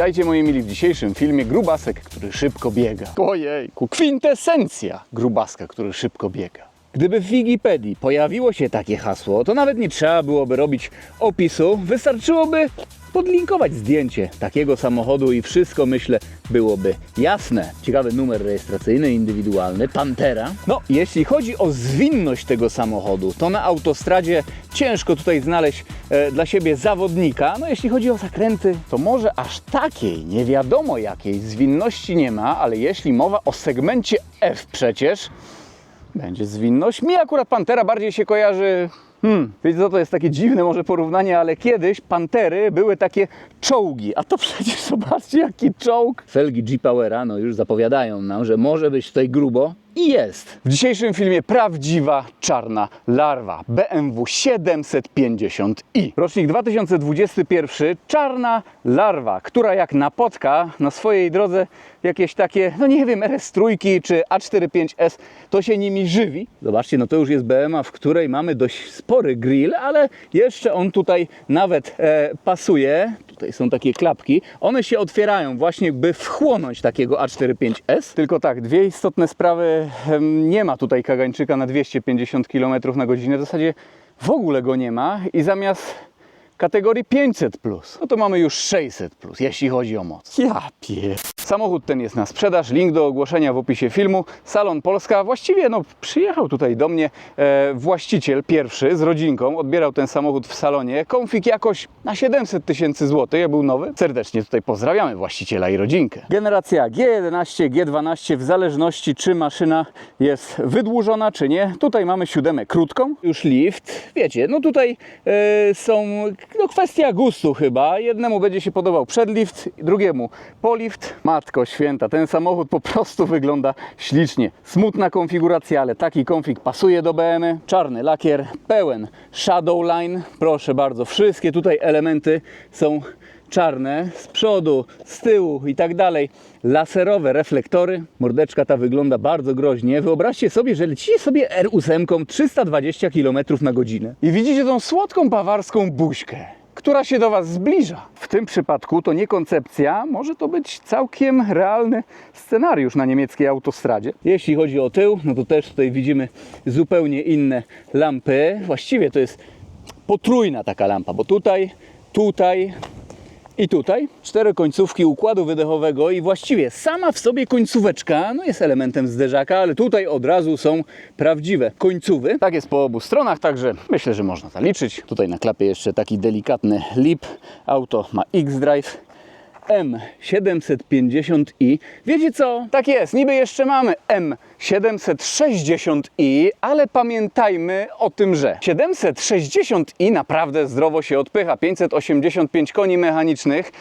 Witajcie moi mili w dzisiejszym filmie Grubasek, który szybko biega. Ojejku, kwintesencja Grubaska, który szybko biega. Gdyby w Wikipedii pojawiło się takie hasło, to nawet nie trzeba byłoby robić opisu, wystarczyłoby podlinkować zdjęcie takiego samochodu i wszystko, myślę, byłoby jasne. Ciekawy numer rejestracyjny, indywidualny, Pantera. No, jeśli chodzi o zwinność tego samochodu, to na autostradzie ciężko tutaj znaleźć e, dla siebie zawodnika. No, jeśli chodzi o zakręty, to może aż takiej, nie wiadomo jakiej zwinności nie ma, ale jeśli mowa o segmencie F przecież, będzie zwinność. Mi akurat Pantera bardziej się kojarzy. Hmm, wiecie co, to jest takie dziwne może porównanie, ale kiedyś Pantery były takie czołgi, a to przecież zobaczcie jaki czołg. Felgi G-Powera no już zapowiadają nam, że może być tutaj grubo i jest. W dzisiejszym filmie prawdziwa czarna larwa BMW 750i. Rocznik 2021, czarna larwa, która jak napotka na swojej drodze jakieś takie, no nie wiem, RS3 czy A45S, to się nimi żywi. Zobaczcie, no to już jest BMA, w której mamy dość spory grill, ale jeszcze on tutaj nawet e, pasuje. Tutaj są takie klapki. One się otwierają właśnie, by wchłonąć takiego A45S. Tylko tak, dwie istotne sprawy. Nie ma tutaj kagańczyka na 250 km na godzinę. W zasadzie w ogóle go nie ma i zamiast kategorii 500, no to mamy już 600, jeśli chodzi o moc. Ja pier... Samochód ten jest na sprzedaż, link do ogłoszenia w opisie filmu. Salon Polska, właściwie no, przyjechał tutaj do mnie e, właściciel pierwszy z rodzinką, odbierał ten samochód w salonie. Konfig jakoś na 700 tysięcy złotych, ja był nowy. Serdecznie tutaj pozdrawiamy właściciela i rodzinkę. Generacja G11, G12, w zależności czy maszyna jest wydłużona, czy nie. Tutaj mamy siódemę krótką, już lift. Wiecie, no tutaj e, są no, kwestia gustu chyba. Jednemu będzie się podobał przedlift, drugiemu polift. Matko święta, ten samochód po prostu wygląda ślicznie. Smutna konfiguracja, ale taki konfig pasuje do BMW. Czarny lakier, pełen Shadowline. Proszę bardzo, wszystkie tutaj elementy są czarne z przodu, z tyłu i tak dalej. Laserowe reflektory. Mordeczka ta wygląda bardzo groźnie. Wyobraźcie sobie, że lecicie sobie R8 320 km na godzinę i widzicie tą słodką bawarską buźkę która się do Was zbliża. W tym przypadku to nie koncepcja, może to być całkiem realny scenariusz na niemieckiej autostradzie. Jeśli chodzi o tył, no to też tutaj widzimy zupełnie inne lampy. Właściwie to jest potrójna taka lampa, bo tutaj, tutaj i tutaj cztery końcówki układu wydechowego i właściwie sama w sobie końcóweczka no jest elementem zderzaka, ale tutaj od razu są prawdziwe końcówy. Tak jest po obu stronach, także myślę, że można zaliczyć. Tutaj na klapie jeszcze taki delikatny lip. Auto ma X-Drive. M750i. Wiecie co? Tak jest, niby jeszcze mamy M760i, ale pamiętajmy o tym, że 760i naprawdę zdrowo się odpycha. 585 koni mechanicznych.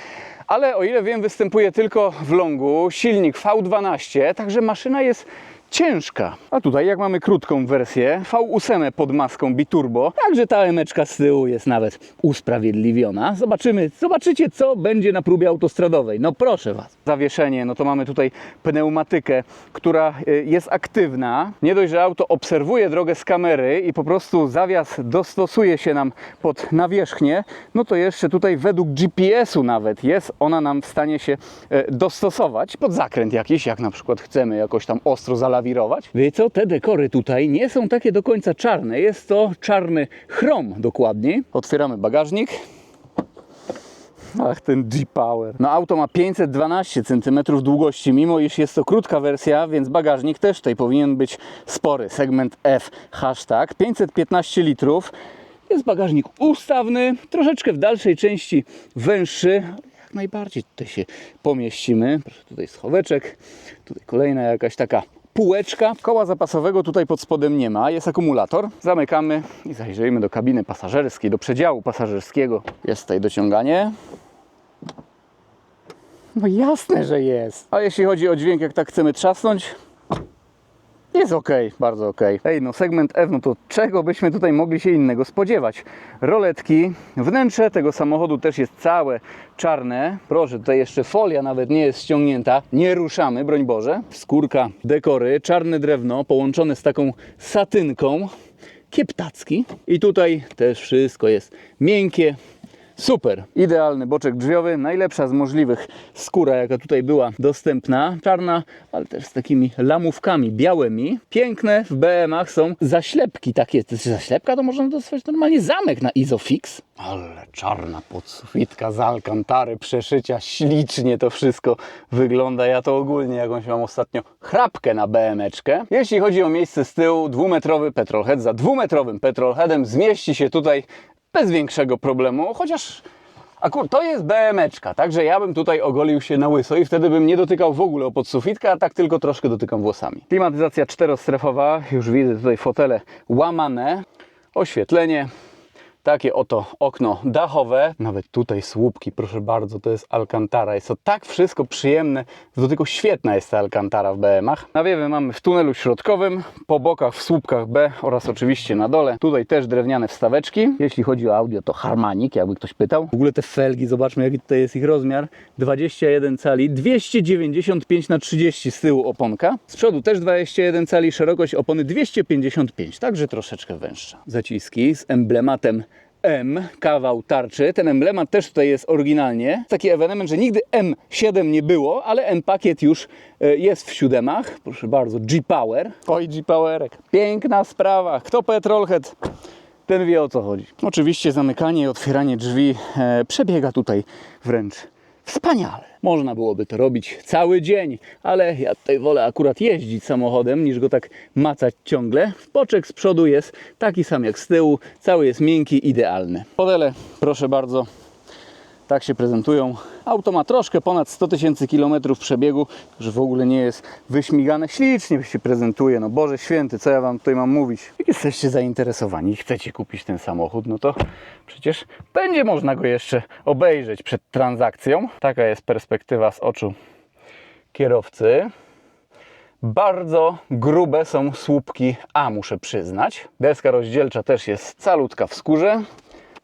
Ale o ile wiem, występuje tylko w longu silnik V12, także maszyna jest ciężka. A tutaj jak mamy krótką wersję, V8 pod maską biturbo, także ta emeczka z tyłu jest nawet usprawiedliwiona. Zobaczymy, zobaczycie co będzie na próbie autostradowej. No proszę Was. Zawieszenie, no to mamy tutaj pneumatykę, która y, jest aktywna. Nie dość, że auto obserwuje drogę z kamery i po prostu zawias dostosuje się nam pod nawierzchnię, no to jeszcze tutaj według GPS-u nawet jest ona nam w stanie się e, dostosować pod zakręt jakiś, jak na przykład chcemy jakoś tam ostro zalawirować. Wiecie co, te dekory tutaj nie są takie do końca czarne, jest to czarny chrom dokładniej. Otwieramy bagażnik. Ach, ten G-Power. No auto ma 512 cm długości, mimo iż jest to krótka wersja, więc bagażnik też tutaj powinien być spory. Segment F, hashtag 515 litrów. Jest bagażnik ustawny, troszeczkę w dalszej części węższy. Jak najbardziej tutaj się pomieścimy. Proszę, tutaj schoweczek, tutaj kolejna jakaś taka półeczka. Koła zapasowego tutaj pod spodem nie ma, jest akumulator. Zamykamy i zajrzyjmy do kabiny pasażerskiej, do przedziału pasażerskiego. Jest tutaj dociąganie. No jasne, że jest. A jeśli chodzi o dźwięk, jak tak chcemy trzasnąć, jest ok, bardzo ok. Ej, no segment F, no to czego byśmy tutaj mogli się innego spodziewać? Roletki, wnętrze tego samochodu też jest całe czarne. Proszę, tutaj jeszcze folia nawet nie jest ściągnięta. Nie ruszamy, broń Boże. Skórka, dekory, czarne drewno połączone z taką satynką. Kieptacki. I tutaj też wszystko jest miękkie, Super, idealny boczek drzwiowy, najlepsza z możliwych skóra, jaka tutaj była dostępna. Czarna, ale też z takimi lamówkami białymi. Piękne w BM-ach są zaślepki takie. Jest zaślepka to można dostać normalnie zamek na Isofix. Ale czarna podsufitka z alkantary, przeszycia, ślicznie to wszystko wygląda. Ja to ogólnie jakąś mam ostatnio chrapkę na BM-eczkę. Jeśli chodzi o miejsce z tyłu, dwumetrowy petrolhead. Za dwumetrowym petrolheadem zmieści się tutaj bez większego problemu, chociaż akurat to jest BM-eczka, także ja bym tutaj ogolił się na łyso i wtedy bym nie dotykał w ogóle o podsufitkę, a tak tylko troszkę dotykam włosami. Klimatyzacja czterostrefowa, już widzę tutaj fotele łamane, oświetlenie, takie oto okno dachowe, nawet tutaj słupki, proszę bardzo, to jest Alcantara. Jest to tak wszystko przyjemne, w dotyku świetna jest ta Alcantara w BM-ach. Mamy w tunelu środkowym, po bokach w słupkach B oraz oczywiście na dole. Tutaj też drewniane wstaweczki. Jeśli chodzi o audio, to Harmanik, jakby ktoś pytał. W ogóle te felgi, zobaczmy jaki tutaj jest ich rozmiar. 21 cali, 295 na 30 z tyłu oponka. Z przodu też 21 cali, szerokość opony 255, także troszeczkę węższa. Zaciski z emblematem M, kawał tarczy. Ten emblemat też tutaj jest oryginalnie. Taki ewenement, że nigdy M7 nie było, ale M-pakiet już e, jest w siódemach. Proszę bardzo, G-Power. Oj, G-Powerek. Piękna sprawa. Kto petrolhead? Ten wie o co chodzi. Oczywiście zamykanie i otwieranie drzwi e, przebiega tutaj wręcz wspaniale. Można byłoby to robić cały dzień, ale ja tutaj wolę akurat jeździć samochodem, niż go tak macać ciągle. Boczek z przodu jest taki sam jak z tyłu, cały jest miękki, idealny. Fotele, proszę bardzo, tak się prezentują. Auto ma troszkę ponad 100 tysięcy kilometrów przebiegu, że w ogóle nie jest wyśmigane. Ślicznie się prezentuje. No Boże Święty, co ja Wam tutaj mam mówić? Jesteście zainteresowani i chcecie kupić ten samochód, no to przecież będzie można go jeszcze obejrzeć przed transakcją. Taka jest perspektywa z oczu kierowcy. Bardzo grube są słupki A, muszę przyznać. Deska rozdzielcza też jest calutka w skórze.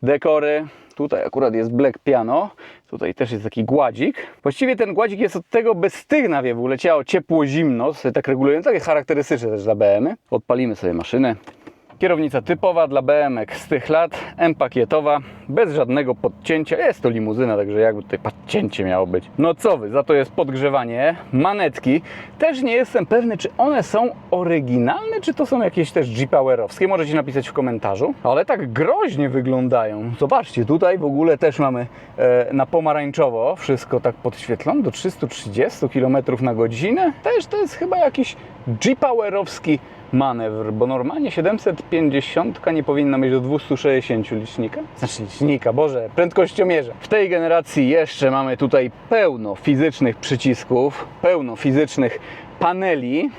Dekory. Tutaj akurat jest black piano. Tutaj też jest taki gładzik. Właściwie ten gładzik jest od tego bez tych nawiewów. Leciało ciepło, zimno. Sobie tak regulują. Takie charakterystyczne też dla BM. -y. Odpalimy sobie maszynę. Kierownica typowa dla BM z tych lat, M-pakietowa, bez żadnego podcięcia. Jest to limuzyna, także jakby tutaj podcięcie miało być. No co wy, za to jest podgrzewanie, manetki. Też nie jestem pewny, czy one są oryginalne, czy to są jakieś też G-Powerowskie. Możecie napisać w komentarzu. Ale tak groźnie wyglądają. Zobaczcie, tutaj w ogóle też mamy e, na pomarańczowo wszystko tak podświetlone do 330 km na godzinę. Też to jest chyba jakiś G-Powerowski manewr, bo normalnie 750 nie powinna mieć do 260 licznika. Znaczy licznika, Boże, prędkościomierza. W tej generacji jeszcze mamy tutaj pełno fizycznych przycisków, pełno fizycznych paneli.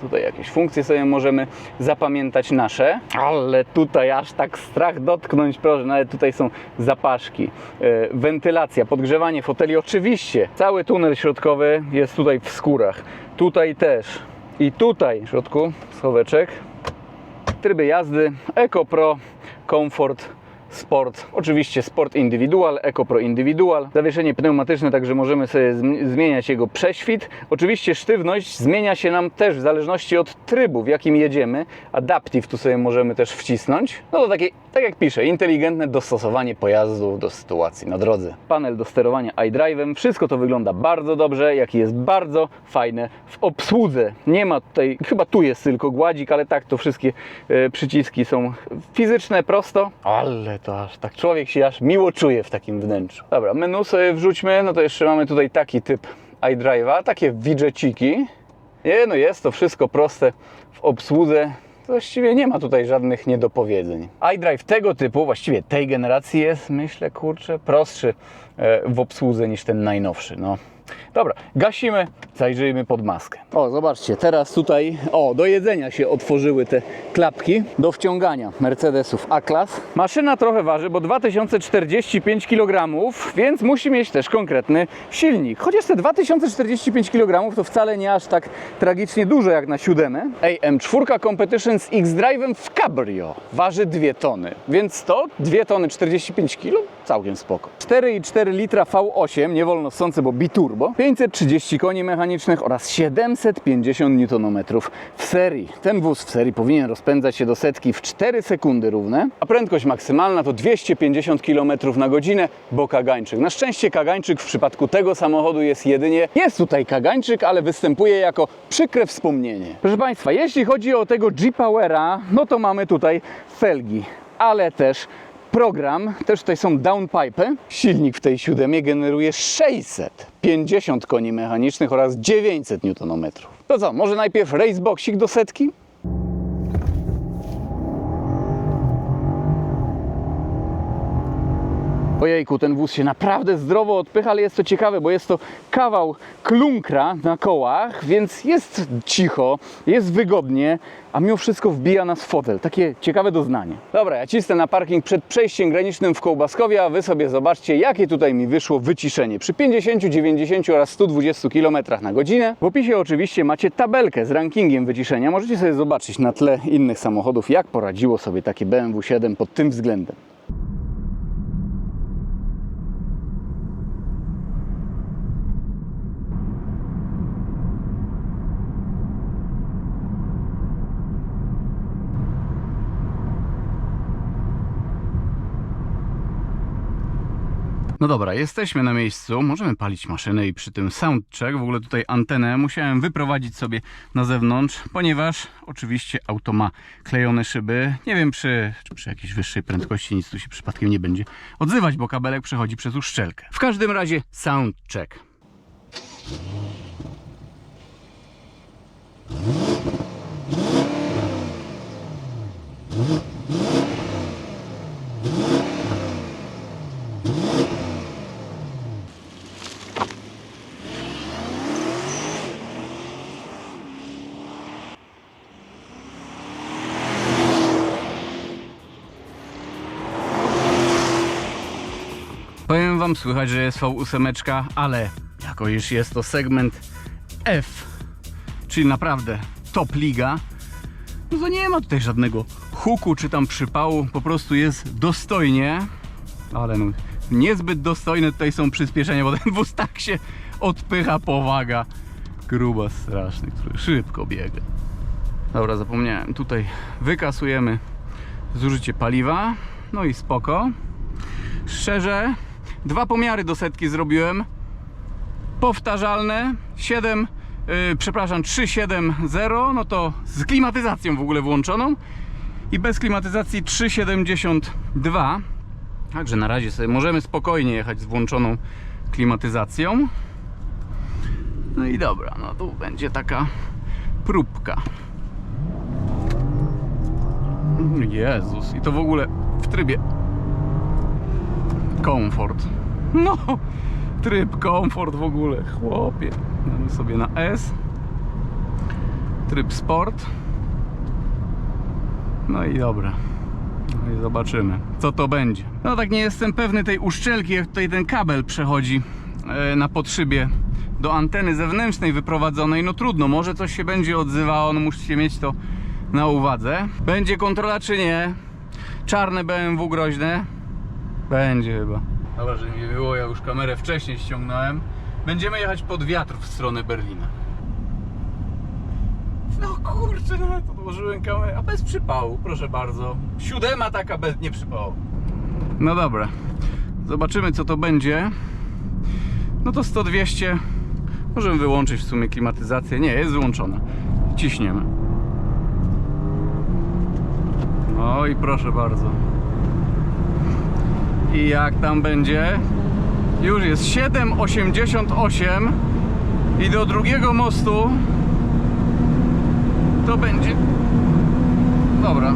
Tutaj jakieś funkcje sobie możemy zapamiętać nasze, ale tutaj aż tak strach dotknąć, proszę, nawet tutaj są zapaszki, e, wentylacja, podgrzewanie foteli, oczywiście cały tunel środkowy jest tutaj w skórach, tutaj też i tutaj w środku schoweczek, tryby jazdy, Eco Pro, Comfort, Sport, oczywiście Sport Individual, Eco Pro Individual, zawieszenie pneumatyczne, także możemy sobie zm- zmieniać jego prześwit. Oczywiście sztywność zmienia się nam też w zależności od trybu, w jakim jedziemy. Adaptive tu sobie możemy też wcisnąć. No to takie, tak jak pisze, inteligentne dostosowanie pojazdu do sytuacji na drodze. Panel do sterowania iDrive'em, wszystko to wygląda bardzo dobrze, jak i jest bardzo fajne w obsłudze. Nie ma tutaj, chyba tu jest tylko gładzik, ale tak, to wszystkie e, przyciski są fizyczne, prosto, ale to aż tak człowiek się aż miło czuje w takim wnętrzu. Dobra, menu sobie wrzućmy, no to jeszcze mamy tutaj taki typ iDrive'a, takie widżeciki. Nie, no jest to wszystko proste w obsłudze. Właściwie nie ma tutaj żadnych niedopowiedzeń. iDrive tego typu, właściwie tej generacji jest, myślę, kurczę, prostszy w obsłudze niż ten najnowszy. No. Dobra, gasimy, zajrzyjmy pod maskę. O, zobaczcie, teraz tutaj, o, do jedzenia się otworzyły te klapki do wciągania Mercedesów A-Class. Maszyna trochę waży, bo 2045 kg, więc musi mieć też konkretny silnik. Chociaż te 2045 kg to wcale nie aż tak tragicznie dużo jak na siódemę. AM4 Competition z X-Drive'em w Cabrio waży 2 tony, więc to 2 tony 45 kg całkiem spoko. 4,4 litra V8, nie wolno sące, bo biturbo, 530 koni mechanicznych oraz 750 Nm w serii. Ten wóz w serii powinien rozpędzać się do setki w 4 sekundy równe, a prędkość maksymalna to 250 km na godzinę, bo kagańczyk. Na szczęście kagańczyk w przypadku tego samochodu jest jedynie, jest tutaj kagańczyk, ale występuje jako przykre wspomnienie. Proszę Państwa, jeśli chodzi o tego G-Powera, no to mamy tutaj felgi, ale też program, też tutaj są downpipe. Silnik w tej siódemie generuje 650 koni mechanicznych oraz 900 Nm. To co, może najpierw raceboxik do setki? Ojejku, ten wóz się naprawdę zdrowo odpycha, ale jest to ciekawe, bo jest to kawał klunkra na kołach, więc jest cicho, jest wygodnie, a mimo wszystko wbija nas w fotel. Takie ciekawe doznanie. Dobra, ja cisnę na parking przed przejściem granicznym w Kołbaskowie, a wy sobie zobaczcie, jakie tutaj mi wyszło wyciszenie. Przy 50, 90 oraz 120 km na godzinę. W opisie oczywiście macie tabelkę z rankingiem wyciszenia. Możecie sobie zobaczyć na tle innych samochodów, jak poradziło sobie takie BMW 7 pod tym względem. No dobra, jesteśmy na miejscu, możemy palić maszynę i przy tym soundcheck, w ogóle tutaj antenę musiałem wyprowadzić sobie na zewnątrz, ponieważ oczywiście auto ma klejone szyby. Nie wiem przy, czy przy jakiejś wyższej prędkości nic tu się przypadkiem nie będzie odzywać, bo kabelek przechodzi przez uszczelkę. W każdym razie soundcheck. Wam, słychać, że jest V8, ale jako już jest to segment F, czyli naprawdę top liga, no to nie ma tutaj żadnego huku czy tam przypału, po prostu jest dostojnie, ale no niezbyt dostojne tutaj są przyspieszenia, bo ten wóz tak się odpycha powaga gruba straszny, który szybko biega. Dobra, zapomniałem, tutaj wykasujemy zużycie paliwa, no i spoko. Szczerze, dwa pomiary do setki zrobiłem. Powtarzalne 7, yy, przepraszam, 370, no to z klimatyzacją w ogóle włączoną i bez klimatyzacji 372. Także na razie sobie możemy spokojnie jechać z włączoną klimatyzacją. No i dobra, no tu będzie taka próbka. Jezus, i to w ogóle w trybie komfort. No, tryb komfort w ogóle, chłopie. Damy sobie na S. Tryb sport. No i dobra. No i zobaczymy, co to będzie. No tak nie jestem pewny tej uszczelki, jak tutaj ten kabel przechodzi e, na podszybie do anteny zewnętrznej wyprowadzonej. No trudno, może coś się będzie odzywało, no musicie mieć to na uwadze. Będzie kontrola czy nie? Czarne BMW groźne? Będzie chyba. Dobra, że nie było, ja już kamerę wcześniej ściągnąłem. Będziemy jechać pod wiatr w stronę Berlina. No kurczę, nawet odłożyłem kamerę, a bez przypału, proszę bardzo. Siódema taka bez, nie przypału. No dobra, zobaczymy co to będzie. No to 100-200. Możemy wyłączyć w sumie klimatyzację. Nie, jest wyłączona. Ciśniemy. No i proszę bardzo. I jak tam będzie? Już jest 7,88 i do drugiego mostu to będzie dobra.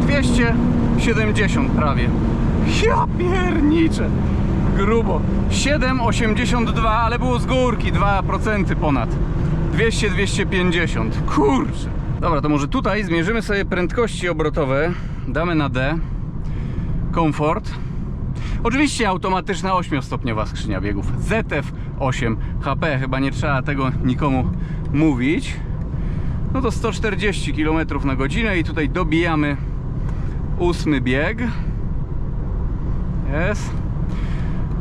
270 prawie. Ja pierniczę! Grubo. 7,82 ale było z górki 2% ponad. 200-250 kurczę. Dobra to może tutaj zmierzymy sobie prędkości obrotowe. Damy na D komfort. Oczywiście automatyczna 8-stopniowa skrzynia biegów ZF 8 HP, chyba nie trzeba tego nikomu mówić. No to 140 km na godzinę i tutaj dobijamy ósmy bieg. Jest.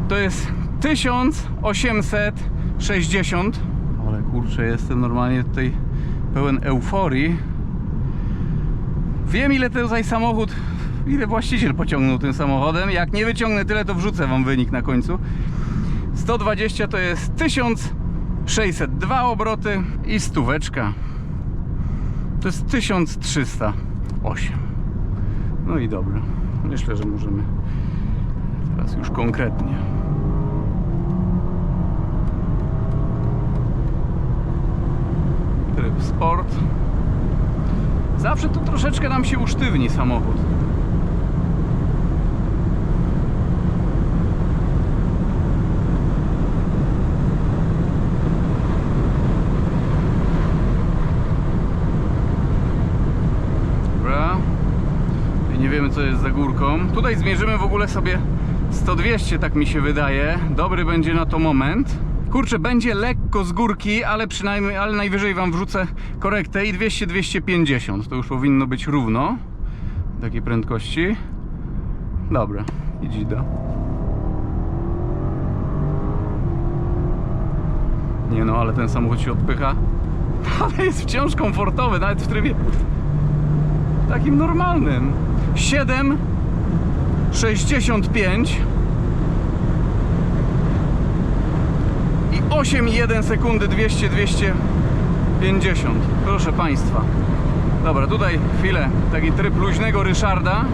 To jest 1860. Ale kurczę, jestem normalnie tutaj pełen euforii. Wiem ile tutaj samochód, ile właściciel pociągnął tym samochodem. Jak nie wyciągnę tyle, to wrzucę wam wynik na końcu. 120 to jest 1602 obroty i stóweczka to jest 1308. No i dobra. Myślę, że możemy teraz już konkretnie. Tryb sport. Zawsze to troszeczkę nam się usztywni samochód. Dobra. Co jest za górką. Tutaj zmierzymy w ogóle sobie 100-200, tak mi się wydaje. Dobry będzie na to moment. Kurczę, będzie lekko z górki, ale przynajmniej, ale najwyżej wam wrzucę korektę i 200-250. To już powinno być równo. Takiej prędkości. Dobra, idź do. Nie no, ale ten samochód się odpycha. Ale jest wciąż komfortowy, nawet w trybie takim normalnym. 7 65 i 8,1 sekundy 200 250. Proszę Państwa. Dobra, tutaj chwilę taki tryb luźnego Ryszarda.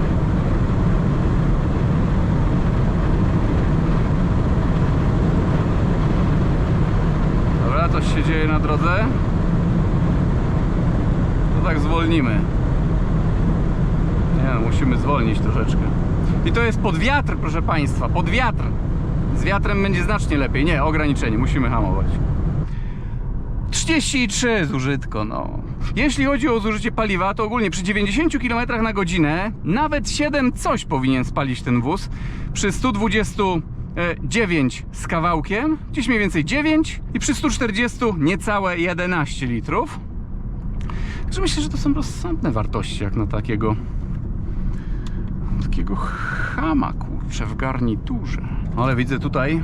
Dobra, coś się dzieje na drodze. To tak zwolnimy. Nie musimy zwolnić troszeczkę. I to jest pod wiatr, proszę Państwa, pod wiatr. Z wiatrem będzie znacznie lepiej. Nie, ograniczenie, musimy hamować. 33 zużytko, no. Jeśli chodzi o zużycie paliwa, to ogólnie przy 90 km na godzinę nawet 7 coś powinien spalić ten wóz. Przy 129 z kawałkiem, gdzieś mniej więcej 9 i przy 140 niecałe 11 litrów. Także myślę, że to są rozsądne wartości jak na takiego takiego chama, kurczę, w garniturze. Ale widzę tutaj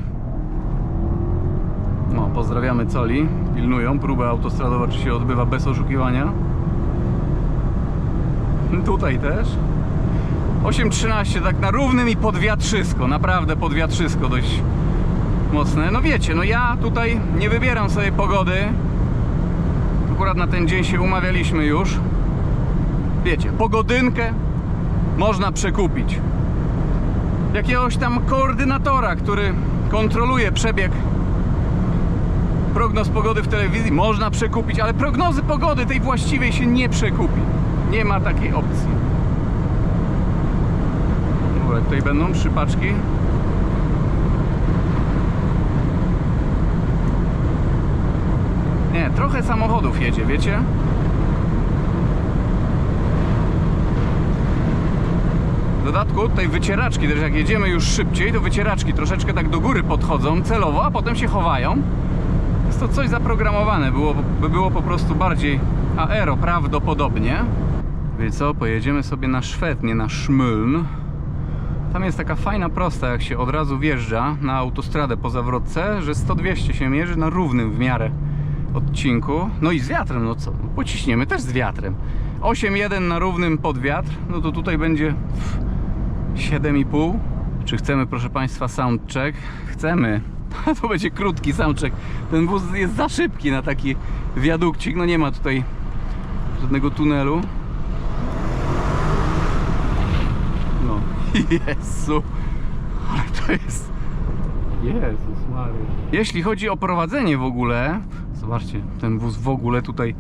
no, pozdrawiamy Coli. Pilnują. Próba autostradowa, czy się odbywa bez oszukiwania. Tutaj też. 8.13, tak na równym i podwiatrzysko. Naprawdę podwiatrzysko dość mocne. No wiecie, no ja tutaj nie wybieram sobie pogody. Akurat na ten dzień się umawialiśmy już. Wiecie, pogodynkę można przekupić. Jakiegoś tam koordynatora, który kontroluje przebieg prognoz pogody w telewizji można przekupić, ale prognozy pogody tej właściwej się nie przekupi. Nie ma takiej opcji. Dobra, tutaj będą trzy paczki. Nie, trochę samochodów jedzie, wiecie? W dodatku tej wycieraczki, też jak jedziemy już szybciej, to wycieraczki troszeczkę tak do góry podchodzą celowo, a potem się chowają. Jest to coś zaprogramowane, było, by było po prostu bardziej aero prawdopodobnie. Wiecie co, pojedziemy sobie na Szwed, nie na Szmyln. Tam jest taka fajna prosta, jak się od razu wjeżdża na autostradę po zawrotce, że 100-200 się mierzy na równym w miarę odcinku. No i z wiatrem, no co, pociśniemy też z wiatrem. 8.1 na równym pod wiatr, no to tutaj będzie 7,5. Czy chcemy, proszę Państwa, soundcheck? Chcemy. To będzie krótki soundcheck. Ten wóz jest za szybki na taki wiadukcik. No nie ma tutaj żadnego tunelu. No, Jezu. Ale to jest... Jezus Maria. Jeśli chodzi o prowadzenie w ogóle, zobaczcie, ten wóz w ogóle tutaj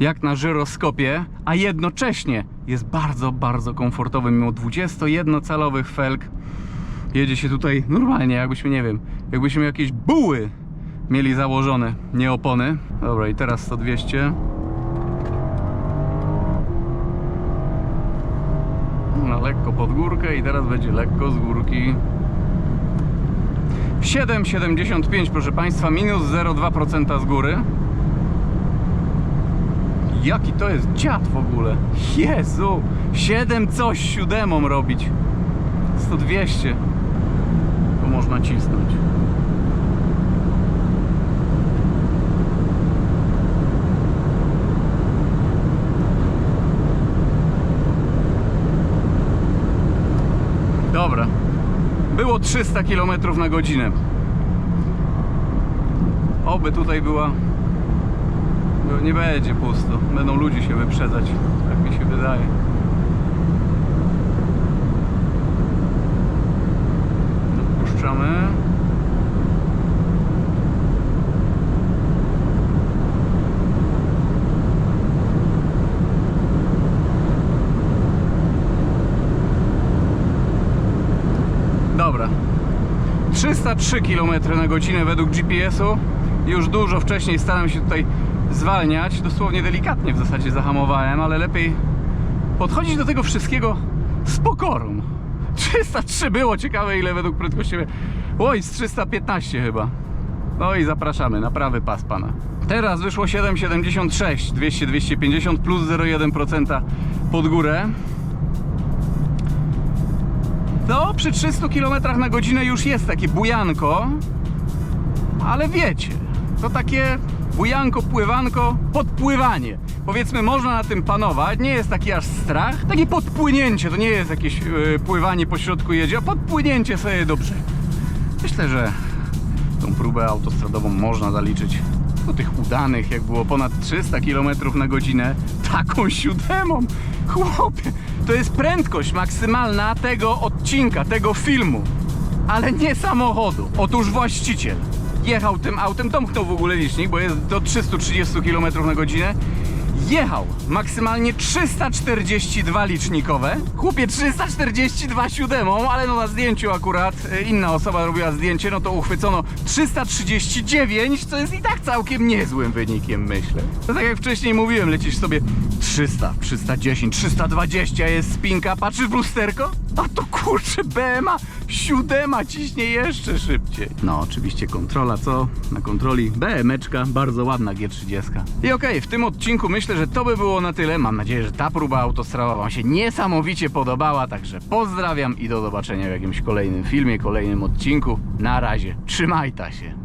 jak na żyroskopie, a jednocześnie jest bardzo, bardzo komfortowy mimo 21-calowych felg. Jedzie się tutaj normalnie, jakbyśmy, nie wiem, jakbyśmy jakieś buły mieli założone, nie opony. Dobra, i teraz 100-200. Na lekko pod górkę i teraz będzie lekko z górki. 7,75 proszę Państwa, minus 0,2% z góry. Jaki to jest dziad w ogóle? Jezu! 7 coś siódemą robić. 100 200. nacisnąć. Dobra. Było 300 km na godzinę. Oby tutaj była. No Nie będzie pusto. Będą ludzie się wyprzedzać. Tak mi się wydaje. Dopuszczamy. Dobra. 303 km na godzinę według GPS-u. Już dużo wcześniej staram się tutaj zwalniać. Dosłownie delikatnie w zasadzie zahamowałem, ale lepiej podchodzić do tego wszystkiego z pokorą. 303 było, ciekawe ile według prędkości. Oj, z 315 chyba. No i zapraszamy na prawy pas pana. Teraz wyszło 7,76, 200-250 plus 0,1% pod górę. No, przy 300 km na godzinę już jest takie bujanko, ale wiecie, to takie bujanko, pływanko, podpływanie. Powiedzmy, można na tym panować, nie jest taki aż strach. Takie podpłynięcie, to nie jest jakieś yy, pływanie po środku jedzie, a podpłynięcie sobie do brzegu. Myślę, że tą próbę autostradową można zaliczyć do tych udanych, jak było ponad 300 km na godzinę, taką siódemą. Chłopie, to jest prędkość maksymalna tego odcinka, tego filmu, ale nie samochodu. Otóż właściciel jechał tym autem, domknął w ogóle licznik, bo jest do 330 km na godzinę. Jechał maksymalnie 342 licznikowe. Chłopie 342 siódemą, ale no na zdjęciu akurat e, inna osoba robiła zdjęcie, no to uchwycono 339, co jest i tak całkiem niezłym wynikiem, myślę. To tak jak wcześniej mówiłem, lecisz sobie 300, 310, 320 jest spinka, patrzysz w lusterko, a to kurczę BMA siódema ciśnie jeszcze szybciej. No oczywiście kontrola, co? Na kontroli BMeczka, bardzo ładna G30. I okej, w tym odcinku myślę, że to by było na tyle. Mam nadzieję, że ta próba autostradowa Wam się niesamowicie podobała, także pozdrawiam i do zobaczenia w jakimś kolejnym filmie, kolejnym odcinku. Na razie, trzymaj ta się.